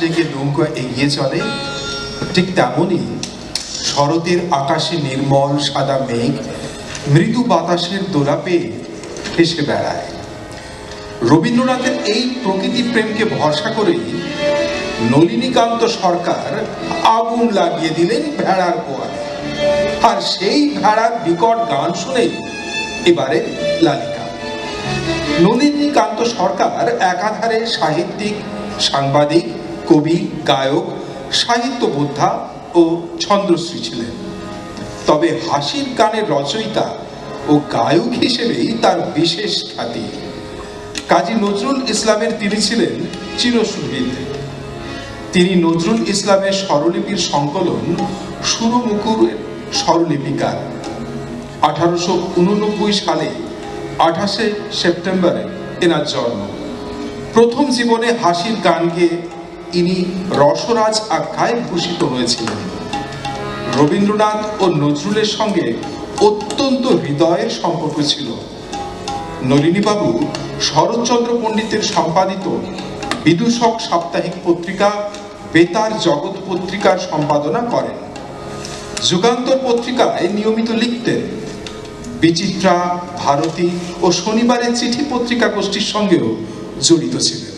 লেগে নৌকা এগিয়ে চলে, ঠিক তেমনই শরতের আকাশে নির্মল সাদা মেঘ মৃদু বাতাসের দোলা পেয়ে ভেসে বেড়ায়। রবীন্দ্রনাথের এই প্রকৃতি প্রেমকে ভরসা করেই নলিনীকান্ত সরকার আগুন লাগিয়ে দিলেন ভেড়ার পোয়ালে। আর সেই ভেড়ার বিকট গান শুনে এবারে লালিকা। নলিনীকান্ত সরকার একাধারে সাহিত্যিক, সাংবাদিক কবি, গায়ক, সাহিত্য বোদ্ধা ও ছন্দ্রশ্রী ছিলেন। তবে হাসির গানের রচয়িতা ও গায়ক হিসেবেই তার বিশেষ খ্যাতি। কাজী নজরুল ইসলামের তিনি ছিলেন চিরসুহৃদ। তিনি নজরুল ইসলামের স্বরলিপির সংকলন সুরমুকুরের স্বরলিপিকার। আঠারোশো উননব্বই সালে আঠাশে সেপ্টেম্বরে এনার জন্ম। প্রথম জীবনে হাসির গান গেয়ে ইনি রসরাজ আখ্যায় ভূষিত হয়েছিলেন। রবীন্দ্রনাথ ও নজরুলের সঙ্গে অত্যন্ত হৃদয়ের সম্পর্ক ছিল। নলিনীবাবু শরৎচন্দ্র পণ্ডিতের সম্পাদিত বিদূষক সাপ্তাহিক পত্রিকা বেতার জগৎ পত্রিকার সম্পাদনা করেন। যুগান্তর পত্রিকায় নিয়মিত লিখতেন। বিচিত্রা, ভারতী ও শনিবারের চিঠি পত্রিকা গোষ্ঠীর সঙ্গেও জড়িত ছিলেন।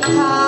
time.